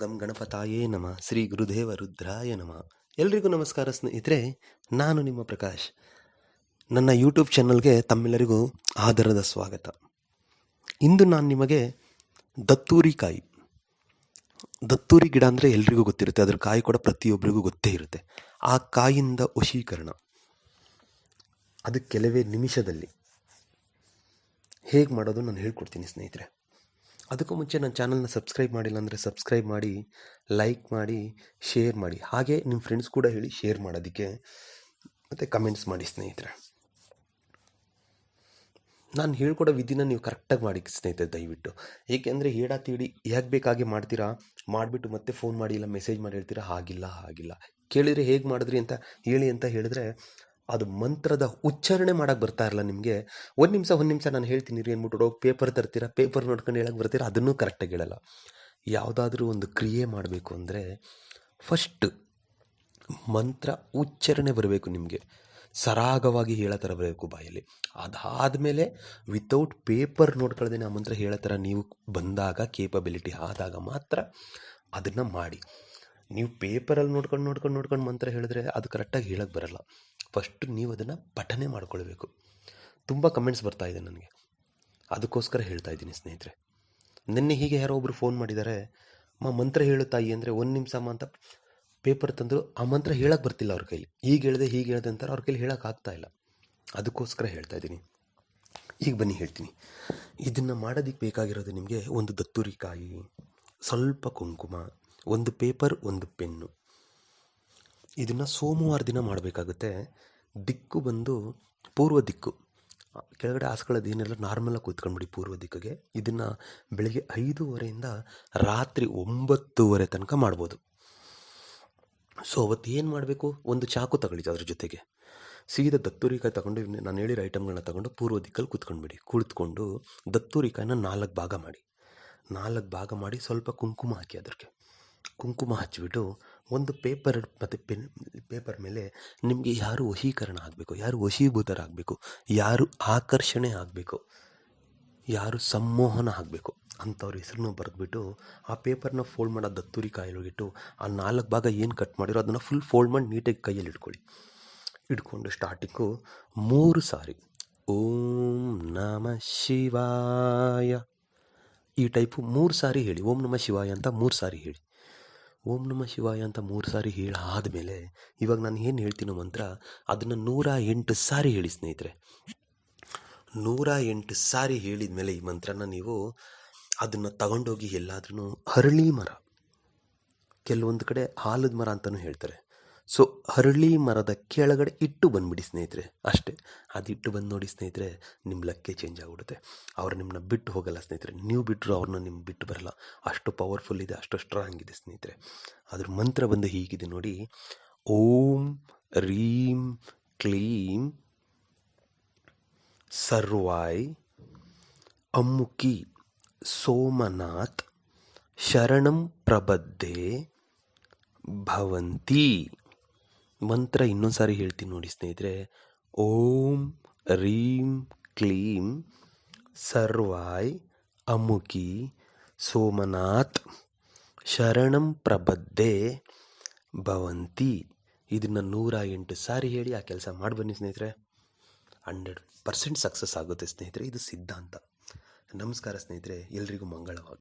ಗಂ ಗಣಪತಾಯೇ ನಮಃ, ಶ್ರೀ ಗುರುದೇವ ರುದ್ರಾಯ ನಮಃ. ಎಲ್ರಿಗೂ ನಮಸ್ಕಾರ ಸ್ನೇಹಿತರೆ, ನಾನು ನಿಮ್ಮ ಪ್ರಕಾಶ್. ನನ್ನ ಯೂಟ್ಯೂಬ್ ಚಾನಲ್ಗೆ ತಮ್ಮೆಲ್ಲರಿಗೂ ಆದರದ ಸ್ವಾಗತ. ಇಂದು ನಾನು ನಿಮಗೆ ದತ್ತೂರಿಕಾಯಿ ದತ್ತೂರಿ ಗಿಡ ಅಂದರೆ ಎಲ್ರಿಗೂ ಗೊತ್ತಿರುತ್ತೆ, ಅದ್ರ ಕಾಯಿ ಕೂಡ ಪ್ರತಿಯೊಬ್ಬರಿಗೂ ಗೊತ್ತೇ ಇರುತ್ತೆ. ಆ ಕಾಯಿಂದ ವಶೀಕರಣ. ಅದು ಕೆಲವೇ ನಿಮಿಷದಲ್ಲಿ. ಹೇಗೆ ಮಾಡೋದು ನಾನು ಹೇಳ್ಕೊಡ್ತೀನಿ ಸ್ನೇಹಿತರೆ. ಅದಕ್ಕೂ ಮುಂಚೆ ನನ್ನ ಚಾನಲ್ನ ಸಬ್ಸ್ಕ್ರೈಬ್ ಮಾಡಿಲ್ಲ ಅಂದರೆ ಸಬ್ಸ್ಕ್ರೈಬ್ ಮಾಡಿ, ಲೈಕ್ ಮಾಡಿ, ಶೇರ್ ಮಾಡಿ. ಹಾಗೆ ನಿಮ್ಮ ಫ್ರೆಂಡ್ಸ್ ಕೂಡ ಹೇಳಿ ಶೇರ್ ಮಾಡೋದಕ್ಕೆ ಮತ್ತು ಕಮೆಂಟ್ಸ್ ಮಾಡಿ ಸ್ನೇಹಿತರೆ. ನಾನು ಹೇಳ್ಕೊಡೋ ವಿಧಿನ ನೀವು ಕರೆಕ್ಟಾಗಿ ಮಾಡಿ ಸ್ನೇಹಿತರೆ, ದಯವಿಟ್ಟು. ಏಕೆಂದರೆ ಹೇಳ ತೀಡಿ ಹೇಗೆ ಬೇಕಾಗಿ ಮಾಡ್ತೀರಾ? ಮಾಡಿಬಿಟ್ಟು ಮತ್ತೆ ಫೋನ್ ಮಾಡಿ ಇಲ್ಲ ಮೆಸೇಜ್ ಮಾಡಿ ಹೇಳ್ತೀರಾ? ಹಾಗಿಲ್ಲ ಹಾಗಿಲ್ಲ. ಕೇಳಿದರೆ ಹೇಗೆ ಮಾಡಿದ್ರಿ ಅಂತ ಹೇಳಿ ಅಂತ ಹೇಳಿದ್ರೆ ಅದು ಮಂತ್ರದ ಉಚ್ಚಾರಣೆ ಮಾಡೋಕ್ಕೆ ಬರ್ತಾ ಇರಲ್ಲ ನಿಮಗೆ. ಒಂದು ನಿಮಿಷ ಒಂದು ನಿಮಿಷ ನಾನು ಹೇಳ್ತೀನಿ ರೀ ಅಂದ್ಬಿಟ್ಟು ಪೇಪರ್ ತರ್ತೀರಾ ಪೇಪರ್ ನೋಡ್ಕೊಂಡು ಹೇಳೋಕೆ ಬರ್ತೀರಾ, ಅದನ್ನೂ ಕರೆಕ್ಟಾಗಿ ಹೇಳಲ್ಲ. ಯಾವುದಾದ್ರೂ ಒಂದು ಕ್ರಿಯೆ ಮಾಡಬೇಕು ಅಂದರೆ ಫಸ್ಟ್ ಮಂತ್ರ ಉಚ್ಚಾರಣೆ ಬರಬೇಕು ನಿಮಗೆ. ಸರಾಗವಾಗಿ ಹೇಳೋ ಥರ ಬರಬೇಕು ಬಾಯಲ್ಲಿ. ಅದಾದಮೇಲೆ ವಿತೌಟ್ ಪೇಪರ್ ನೋಡ್ಕೊಳ್ದೇನೆ ಆ ಮಂತ್ರ ಹೇಳೋ ಥರ ನೀವು ಬಂದಾಗ ಕೇಪಬಿಲಿಟಿ ಆದಾಗ ಮಾತ್ರ ಅದನ್ನು ಮಾಡಿ. ನೀವು ಪೇಪರಲ್ಲಿ ನೋಡ್ಕೊಂಡು ನೋಡ್ಕೊಂಡು ನೋಡ್ಕೊಂಡು ಮಂತ್ರ ಹೇಳಿದ್ರೆ ಅದು ಕರೆಕ್ಟಾಗಿ ಹೇಳಕ್ಕೆ ಬರಲ್ಲ. ಫಸ್ಟ್ ನೀವು ಅದನ್ನು ಪಠನೆ ಮಾಡ್ಕೊಳ್ಬೇಕು. ತುಂಬ ಕಮೆಂಟ್ಸ್ ಬರ್ತಾ ಇದೆ ನನಗೆ. ಅದಕ್ಕೋಸ್ಕರ ಹೇಳ್ತಾ ಇದ್ದೀನಿ ಸ್ನೇಹಿತರೆ. ನಿನ್ನೆ ಹೀಗೆ ಯಾರೋ ಒಬ್ಬರು ಫೋನ್ ಮಾಡಿದ್ದಾರೆ ಮಾ, ಮಂತ್ರ ಹೇಳು ತಾಯಿ ಅಂದರೆ ಒಂದು ನಿಮಿಷ ಅಂತ ಪೇಪರ್ ತಂದರು. ಆ ಮಂತ್ರ ಹೇಳಕ್ಕೆ ಬರ್ತಿಲ್ಲ ಅವ್ರ ಕೈಲಿ. ಹೀಗೆ ಹೇಳಿದೆ ಹೀಗೆ ಹೇಳಿದೆ ಅಂತಾರೆ. ಅವ್ರ ಕೈಲಿ ಹೇಳೋಕೆ ಆಗ್ತಾ ಇಲ್ಲ. ಅದಕ್ಕೋಸ್ಕರ ಹೇಳ್ತಾ ಇದ್ದೀನಿ. ಈಗ ಬನ್ನಿ ಹೇಳ್ತೀನಿ. ಇದನ್ನು ಮಾಡೋದಕ್ಕೆ ಬೇಕಾಗಿರೋದು ನಿಮಗೆ ಒಂದು ದತ್ತೂರಿಕಾಯಿ, ಸ್ವಲ್ಪ ಕುಂಕುಮ, ಒಂದು ಪೇಪರ್ ಒಂದು ಪೆನ್ನು ಇದನ್ನು ಸೋಮವಾರ ದಿನ ಮಾಡಬೇಕಾಗುತ್ತೆ. ದಿಕ್ಕು ಬಂದು ಪೂರ್ವ ದಿಕ್ಕು. ಕೆಳಗಡೆ ಹಾಸ್ಕೊಳ್ಳೋದು ಏನೆಲ್ಲ ನಾರ್ಮಲಾಗಿ ಕೂತ್ಕೊಂಡ್ಬಿಡಿ ಪೂರ್ವ ದಿಕ್ಕಿಗೆ. ಇದನ್ನು ಬೆಳಗ್ಗೆ ಐದೂವರೆಯಿಂದ ರಾತ್ರಿ ಒಂಬತ್ತುವರೆ ತನಕ ಮಾಡ್ಬೋದು. ಸೊ ಅವತ್ತು ಏನು ಮಾಡಬೇಕು? ಒಂದು ಚಾಕು ತಗೊಳ್ಳಿ ಅದ್ರ ಜೊತೆಗೆ. ಸೀದಾ ದತ್ತೂರಿಕಾಯಿ ತಗೊಂಡು ನಾನು ಹೇಳಿರೋ ಐಟಮ್ಗಳನ್ನ ತಗೊಂಡು ಪೂರ್ವ ದಿಕ್ಕಲ್ಲಿ ಕೂತ್ಕೊಂಡ್ಬಿಡಿ. ಕುಳಿತುಕೊಂಡು ದತ್ತೂರಿಕಾಯಿನ ನಾಲ್ಕು ಭಾಗ ಮಾಡಿ. ನಾಲ್ಕು ಭಾಗ ಮಾಡಿ ಸ್ವಲ್ಪ ಕುಂಕುಮ ಹಾಕಿ ಅದಕ್ಕೆ ಕುಂಕುಮ ಹಚ್ಚಿಬಿಟ್ಟು ಒಂದು ಪೇಪರ್ ಮತ್ತು ಪೆನ್, ಪೇಪರ್ ಮೇಲೆ ನಿಮಗೆ ಯಾರು ವಶೀಕರಣ ಆಗಬೇಕು, ಯಾರು ವಶೀಭೂತರಾಗಬೇಕು, ಯಾರು ಆಕರ್ಷಣೆ ಆಗಬೇಕು, ಯಾರು ಸಂಮೋಹನ ಆಗಬೇಕು ಅಂಥವ್ರ ಹೆಸರನ್ನು ಬರೆದ್ಬಿಟ್ಟು ಆ ಪೇಪರ್ನ ಫೋಲ್ಡ್ ಮಾಡೋ ದತ್ತೂರಿ ಕಾಯಲ್ಲಿಟ್ಟು ಆ ನಾಲ್ಕು ಭಾಗ ಏನು ಕಟ್ ಮಾಡಿರೋ ಅದನ್ನು ಫುಲ್ ಫೋಲ್ಡ್ ಮಾಡಿ ನೀಟಾಗಿ ಕೈಯಲ್ಲಿ ಇಟ್ಕೊಳ್ಳಿ. ಇಟ್ಕೊಂಡು ಸ್ಟಾರ್ಟಿಂಗು ಮೂರು ಸಾರಿ, ಓಂ ನಮ ಶಿವಾಯ. ಈ ಟೈಪು ಮೂರು ಸಾರಿ ಹೇಳಿ, ಓಂ ನಮ ಶಿವಾಯ ಅಂತ ಮೂರು ಸಾರಿ ಹೇಳಿ. ಓಂ ನಮ ಶಿವಾಯ ಅಂತ ಮೂರು ಸಾರಿ ಹೇಳಿ ಆದಮೇಲೆ ಇವಾಗ ನಾನು ಏನು ಹೇಳ್ತೀನೋ ಮಂತ್ರ, ಅದನ್ನು ನೂರ ಎಂಟು ಸಾರಿ ಹೇಳಿ ಸ್ನೇಹಿತರೆ. ನೂರ ಎಂಟು ಸಾರಿ ಹೇಳಿದ ಮೇಲೆ ಈ ಮಂತ್ರನ ನೀವು ಅದನ್ನು ತಗೊಂಡೋಗಿ ಎಲ್ಲಾದ್ರೂ ಹರಳಿ ಮರ. ಕೆಲವೊಂದು ಕಡೆ ಆಲದ ಮರ ಅಂತಲೂ ಹೇಳ್ತಾರೆ. ಸೊ ಹರಳಿ ಮರದ ಕೆಳಗಡೆ ಇಟ್ಟು ಬಂದ್ಬಿಡಿ ಸ್ನೇಹಿತರೆ. ಅಷ್ಟೇ. ಅದು ಇಟ್ಟು ಬಂದು ನೋಡಿ ಸ್ನೇಹಿತರೆ ನಿಮ್ಮ ಲಕ್ಕೆ ಚೇಂಜ್ ಆಗಿಬಿಡುತ್ತೆ. ಅವ್ರು ನಿಮ್ಮನ್ನ ಬಿಟ್ಟು ಹೋಗಲ್ಲ ಸ್ನೇಹಿತರೆ. ನೀವು ಬಿಟ್ಟರು ಅವ್ರನ್ನ ನಿಮ್ಮ ಬಿಟ್ಟು ಬರಲ್ಲ. ಅಷ್ಟು ಪವರ್ಫುಲ್ ಇದೆ, ಅಷ್ಟು ಸ್ಟ್ರಾಂಗ್ ಇದೆ ಸ್ನೇಹಿತರೆ. ಅದ್ರ ಮಂತ್ರ ಬಂದು ಹೀಗಿದೆ ನೋಡಿ. ಓಂ ರೀಂ ಕ್ಲೀಂ ಸರ್ವಾಯ್ ಅಮ್ಮುಕಿ ಸೋಮನಾಥ್ ಶರಣಂ ಪ್ರಬದ್ಧೆ ಭವಂತಿ. ಮಂತ್ರ ಇನ್ನೊಂದು ಸಾರಿ ಹೇಳ್ತೀನಿ ನೋಡಿ ಸ್ನೇಹಿತರೆ. ಓಂ ರೀಂ ಕ್ಲೀಂ ಸರ್ವಾಯ್ ಅಮುಕಿ ಸೋಮನಾಥ್ ಶರಣಂ ಪ್ರಬದ್ಧೆ ಭವಂತಿ. ಇದನ್ನು ನೂರ ಎಂಟು ಸಾರಿ ಹೇಳಿ ಆ ಕೆಲಸ ಮಾಡಿ ಬನ್ನಿ ಸ್ನೇಹಿತರೆ. ಹಂಡ್ರೆಡ್ ಪರ್ಸೆಂಟ್ ಸಕ್ಸಸ್ ಆಗುತ್ತೆ ಸ್ನೇಹಿತರೆ. ಇದು ಸಿದ್ಧಾಂತ. ನಮಸ್ಕಾರ ಸ್ನೇಹಿತರೆ. ಎಲ್ರಿಗೂ ಮಂಗಳವಾಗಲಿ.